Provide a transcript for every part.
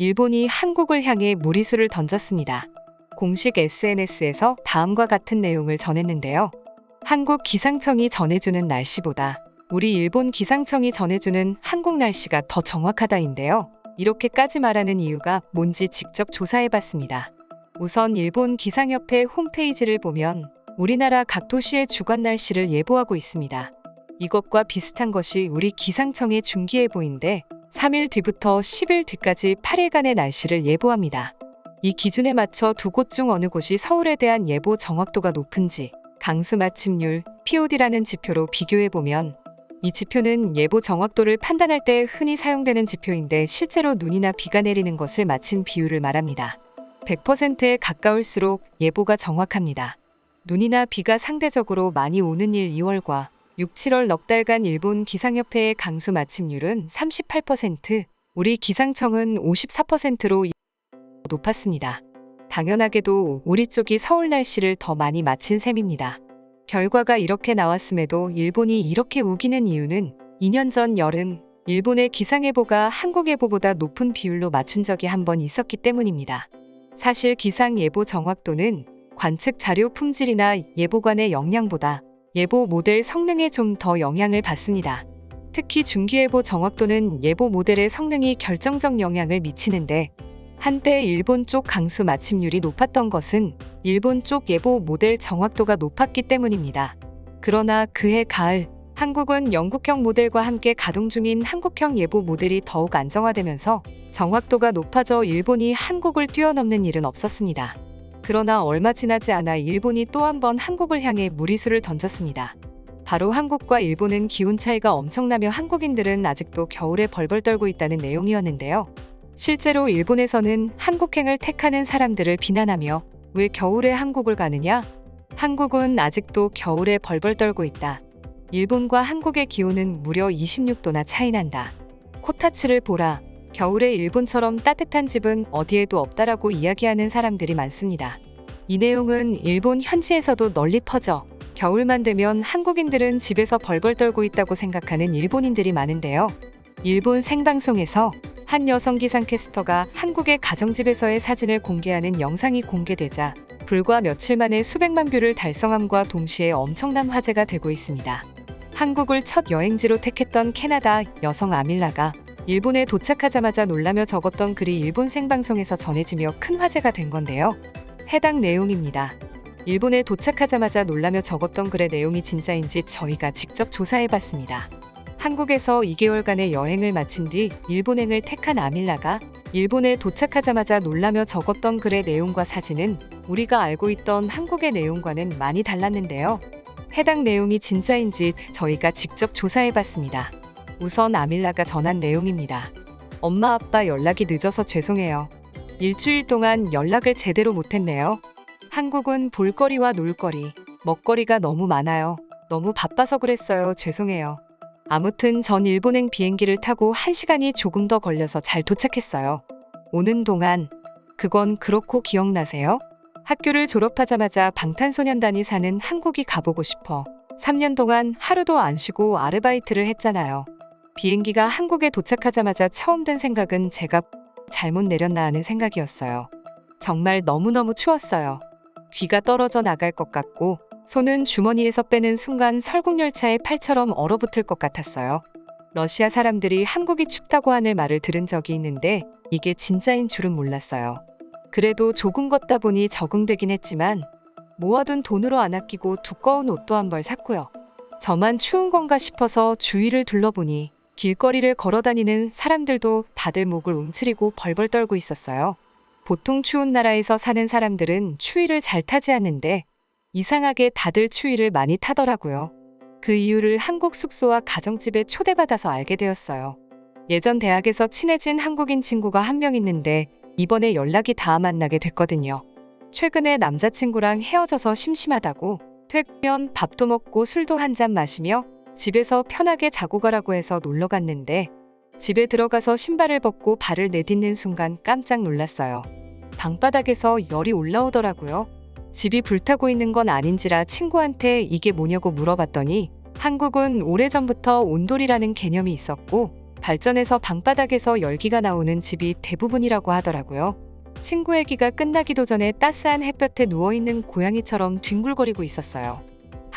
일본이 한국을 향해 무리수를 던졌습니다. 공식 SNS에서 다음과 같은 내용을 전했는데요. 한국 기상청이 전해주는 날씨보다 우리 일본 기상청이 전해주는 한국 날씨가 더 정확하다인데요. 이렇게까지 말하는 이유가 뭔지 직접 조사해봤습니다. 우선 일본 기상협회 홈페이지를 보면 우리나라 각 도시의 주간 날씨를 예보하고 있습니다. 이것과 비슷한 것이 우리 기상청의 중기예보인데 3일 뒤부터 10일 뒤까지 8일간의 날씨를 예보합니다. 이 기준에 맞춰 두 곳 중 어느 곳이 서울에 대한 예보 정확도가 높은지 강수 마침률 POD라는 지표로 비교해 보면 이 지표는 예보 정확도를 판단할 때 흔히 사용되는 지표인데 실제로 눈이나 비가 내리는 것을 마친 비율을 말합니다. 100%에 가까울수록 예보가 정확합니다. 눈이나 비가 상대적으로 많이 오는 일 2월과 6, 7월 넉 달간 일본 기상협회의 강수 마침률은 38%, 우리 기상청은 54%로 높았습니다. 당연하게도 우리 쪽이 서울 날씨를 더 많이 마친 셈입니다. 결과가 이렇게 나왔음에도 일본이 이렇게 우기는 이유는 2년 전 여름 일본의 기상예보가 한국예보보다 높은 비율로 맞춘 적이 한 번 있었기 때문입니다. 사실 기상예보 정확도는 관측 자료 품질이나 예보관의 역량보다 예보 모델 성능에 좀 더 영향을 받습니다. 특히 중기예보 정확도는 예보 모델의 성능이 결정적 영향을 미치는데 한때 일본 쪽 강수 마침률이 높았던 것은 일본 쪽 예보 모델 정확도가 높았기 때문입니다. 그러나 그해 가을 한국은 영국형 모델과 함께 가동 중인 한국형 예보 모델이 더욱 안정화되면서 정확도가 높아져 일본이 한국을 뛰어넘는 일은 없었습니다. 그러나 얼마 지나지 않아 일본이 또 한 번 한국을 향해 무리수를 던졌습니다. 바로 한국과 일본은 기온 차이가 엄청나며 한국인들은 아직도 겨울에 벌벌 떨고 있다는 내용이었는데요. 실제로 일본에서는 한국행을 택하는 사람들을 비난하며 왜 겨울에 한국을 가느냐? 한국은 아직도 겨울에 벌벌 떨고 있다. 일본과 한국의 기온은 무려 26도나 차이 난다. 코타츠를 보라. 겨울에 일본처럼 따뜻한 집은 어디에도 없다라고 이야기하는 사람들이 많습니다. 이 내용은 일본 현지에서도 널리 퍼져 겨울만 되면 한국인들은 집에서 벌벌 떨고 있다고 생각하는 일본인들이 많은데요. 일본 생방송에서 한 여성 기상캐스터가 한국의 가정집에서의 사진을 공개하는 영상이 공개되자 불과 며칠 만에 수백만 뷰를 달성함과 동시에 엄청난 화제가 되고 있습니다. 한국을 첫 여행지로 택했던 캐나다 여성 아밀라가 일본에 도착하자마자 놀라며 적었던 글이 일본 생방송에서 전해지며 큰 화제가 된 건데요. 해당 내용입니다. 일본에 도착하자마자 놀라며 적었던 글의 내용이 진짜인지 저희가 직접 조사해 봤습니다. 한국에서 2개월간의 여행을 마친 뒤 일본행을 택한 아밀라가 일본에 도착하자마자 놀라며 적었던 글의 내용과 사진은 우리가 알고 있던 한국의 내용과는 많이 달랐는데요. 해당 내용이 진짜인지 저희가 직접 조사해 봤습니다. 우선 아밀라가 전한 내용입니다. 엄마 아빠 연락이 늦어서 죄송해요. 일주일 동안 연락을 제대로 못했네요. 한국은 볼거리와 놀거리, 먹거리가 너무 많아요. 너무 바빠서 그랬어요. 죄송해요. 아무튼 전 일본행 비행기를 타고 1시간이 조금 더 걸려서 잘 도착했어요. 오는 동안 그건 그렇고 기억나세요? 학교를 졸업하자마자 방탄소년단이 사는 한국이 가보고 싶어 3년 동안 하루도 안 쉬고 아르바이트를 했잖아요. 비행기가 한국에 도착하자마자 처음 든 생각은 제가 잘못 내렸나 하는 생각이었어요. 정말 너무너무 추웠어요. 귀가 떨어져 나갈 것 같고 손은 주머니에서 빼는 순간 설국열차의 팔처럼 얼어붙을 것 같았어요. 러시아 사람들이 한국이 춥다고 하는 말을 들은 적이 있는데 이게 진짜인 줄은 몰랐어요. 그래도 조금 걷다 보니 적응되긴 했지만 모아둔 돈으로 안 아끼고 두꺼운 옷도 한 벌 샀고요. 저만 추운 건가 싶어서 주위를 둘러보니 길거리를 걸어 다니는 사람들도 다들 목을 움츠리고 벌벌 떨고 있었어요. 보통 추운 나라에서 사는 사람들은 추위를 잘 타지 않는데 이상하게 다들 추위를 많이 타더라고요. 그 이유를 한국 숙소와 가정집에 초대받아서 알게 되었어요. 예전 대학에서 친해진 한국인 친구가 한 명 있는데 이번에 연락이 닿아 만나게 됐거든요. 최근에 남자친구랑 헤어져서 심심하다고 퇴면 밥도 먹고 술도 한 잔 마시며 집에서 편하게 자고 가라고 해서 놀러 갔는데 집에 들어가서 신발을 벗고 발을 내딛는 순간 깜짝 놀랐어요. 방바닥에서 열이 올라오더라고요. 집이 불타고 있는 건 아닌지라 친구한테 이게 뭐냐고 물어봤더니 한국은 오래전부터 온돌이라는 개념이 있었고 발전해서 방바닥에서 열기가 나오는 집이 대부분이라고 하더라고요. 친구 애기가 끝나기도 전에 따스한 햇볕에 누워있는 고양이처럼 뒹굴거리고 있었어요.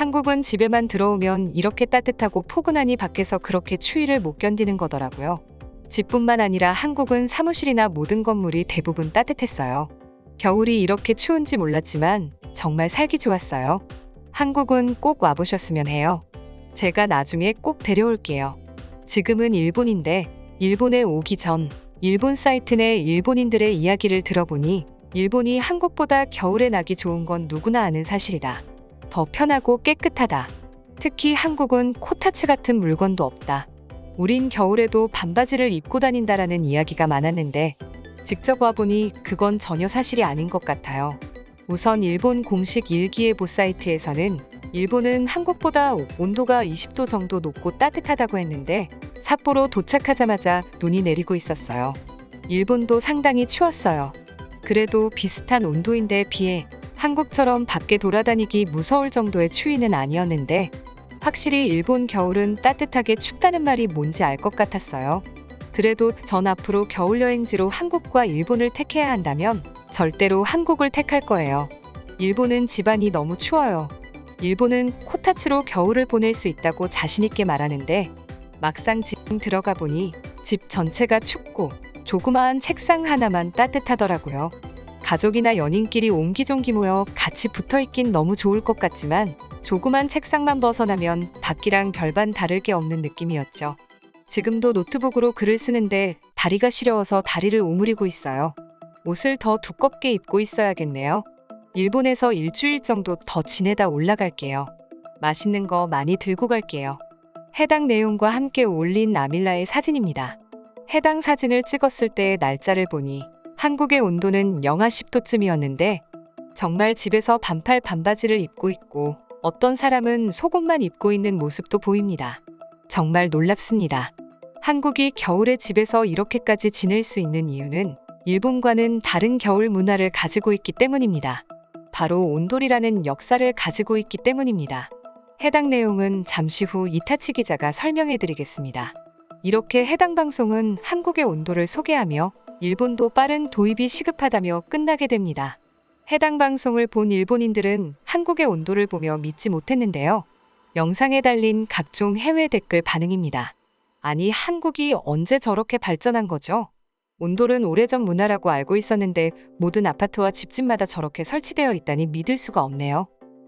한국은 집에만 들어오면 이렇게 따뜻하고 포근하니 밖에서 그렇게 추위를 못 견디는 거더라고요. 집뿐만 아니라 한국은 사무실이나 모든 건물이 대부분 따뜻했어요. 겨울이 이렇게 추운지 몰랐지만 정말 살기 좋았어요. 한국은 꼭 와보셨으면 해요. 제가 나중에 꼭 데려올게요. 지금은 일본인데 일본에 오기 전 일본 사이트 내 일본인들의 이야기를 들어보니 일본이 한국보다 겨울에 나기 좋은 건 누구나 아는 사실이다. 더 편하고 깨끗하다. 특히 한국은 코타츠 같은 물건도 없다. 우린 겨울에도 반바지를 입고 다닌다라는 이야기가 많았는데 직접 와보니 그건 전혀 사실이 아닌 것 같아요. 우선 일본 공식 일기예보 사이트에서는 일본은 한국보다 온도가 20도 정도 높고 따뜻하다고 했는데 삿포로 도착하자마자 눈이 내리고 있었어요. 일본도 상당히 추웠어요. 그래도 비슷한 온도인데 비해 한국처럼 밖에 돌아다니기 무서울 정도의 추위는 아니었는데 확실히 일본 겨울은 따뜻하게 춥다는 말이 뭔지 알 것 같았어요. 그래도 전 앞으로 겨울 여행지로 한국과 일본을 택해야 한다면 절대로 한국을 택할 거예요. 일본은 집안이 너무 추워요. 일본은 코타츠로 겨울을 보낼 수 있다고 자신있게 말하는데 막상 집 들어가 보니 집 전체가 춥고 조그마한 책상 하나만 따뜻하더라고요. 가족이나 연인끼리 옹기종기 모여 같이 붙어 있긴 너무 좋을 것 같지만 조그만 책상만 벗어나면 밖이랑 별반 다를 게 없는 느낌이었죠. 지금도 노트북으로 글을 쓰는데 다리가 시려워서 다리를 오므리고 있어요. 옷을 더 두껍게 입고 있어야겠네요. 일본에서 일주일 정도 더 지내다 올라갈게요. 맛있는 거 많이 들고 갈게요. 해당 내용과 함께 올린 나밀라의 사진입니다. 해당 사진을 찍었을 때의 날짜를 보니 한국의 온도는 영하 10도쯤이었는데 정말 집에서 반팔 반바지를 입고 있고 어떤 사람은 속옷만 입고 있는 모습도 보입니다. 정말 놀랍습니다. 한국이 겨울에 집에서 이렇게까지 지낼 수 있는 이유는 일본과는 다른 겨울 문화를 가지고 있기 때문입니다. 바로 온돌이라는 역사를 가지고 있기 때문입니다. 해당 내용은 잠시 후 이타치 기자가 설명해 드리겠습니다. 이렇게 해당 방송은 한국의 온도를 소개하며 일본도 빠른 도입이 시급하다며 끝나게 됩니다. 해당 방송을 본 일본인들은 한국의 온도를 보며 믿지 못했는데요. 영상에 달린 각종 해외 댓글 반응입니다. 아니, 한국이 언제 저렇게 발전한 거죠? 온돌은 오래전 문화라고 알고 있었는데 모든 아파트와 집집마다 저렇게 설치되어 있다니 믿을 수가 없네요.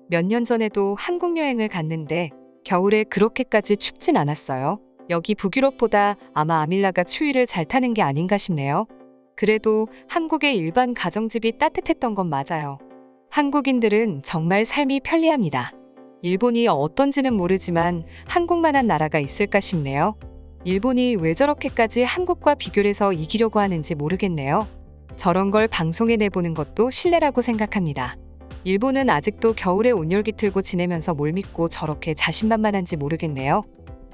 몇 년 전에도 한국 여행을 갔는데 겨울에 그렇게까지 춥진 않았어요. 여기 북유럽보다 아마 아밀라가 추위를 잘 타는 게 아닌가 싶네요. 그래도 한국의 일반 가정집이 따뜻했던 건 맞아요. 한국인들은 정말 삶이 편리합니다. 일본이 어떤지는 모르지만 한국만한 나라가 있을까 싶네요. 일본이 왜 저렇게까지 한국과 비교를 해서 이기려고 하는지 모르겠네요. 저런 걸 방송에 내보는 것도 신뢰라고 생각합니다. 일본은 아직도 겨울에 온열기 틀고 지내면서 뭘 믿고 저렇게 자신만만한지 모르겠네요.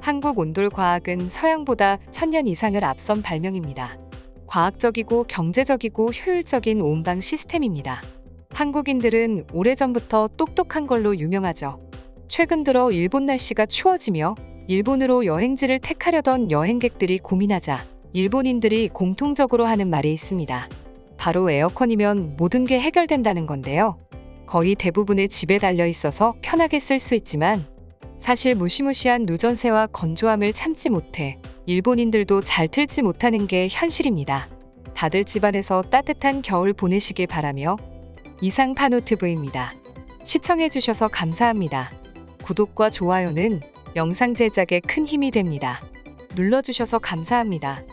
한국 온돌 과학은 서양보다 천년 이상을 앞선 발명입니다. 과학적이고 경제적이고 효율적인 온방 시스템입니다. 한국인들은 오래전부터 똑똑한 걸로 유명하죠. 최근 들어 일본 날씨가 추워지며 일본으로 여행지를 택하려던 여행객들이 고민하자 일본인들이 공통적으로 하는 말이 있습니다. 바로 에어컨이면 모든 게 해결된다는 건데요. 거의 대부분의 집에 달려 있어서 편하게 쓸 수 있지만 사실 무시무시한 누전세와 건조함을 참지 못해 일본인들도 잘 틀지 못하는 게 현실입니다. 다들 집안에서 따뜻한 겨울 보내시길 바라며 이상 파노튜브입니다. 시청해주셔서 감사합니다. 구독과 좋아요는 영상 제작에 큰 힘이 됩니다. 눌러주셔서 감사합니다.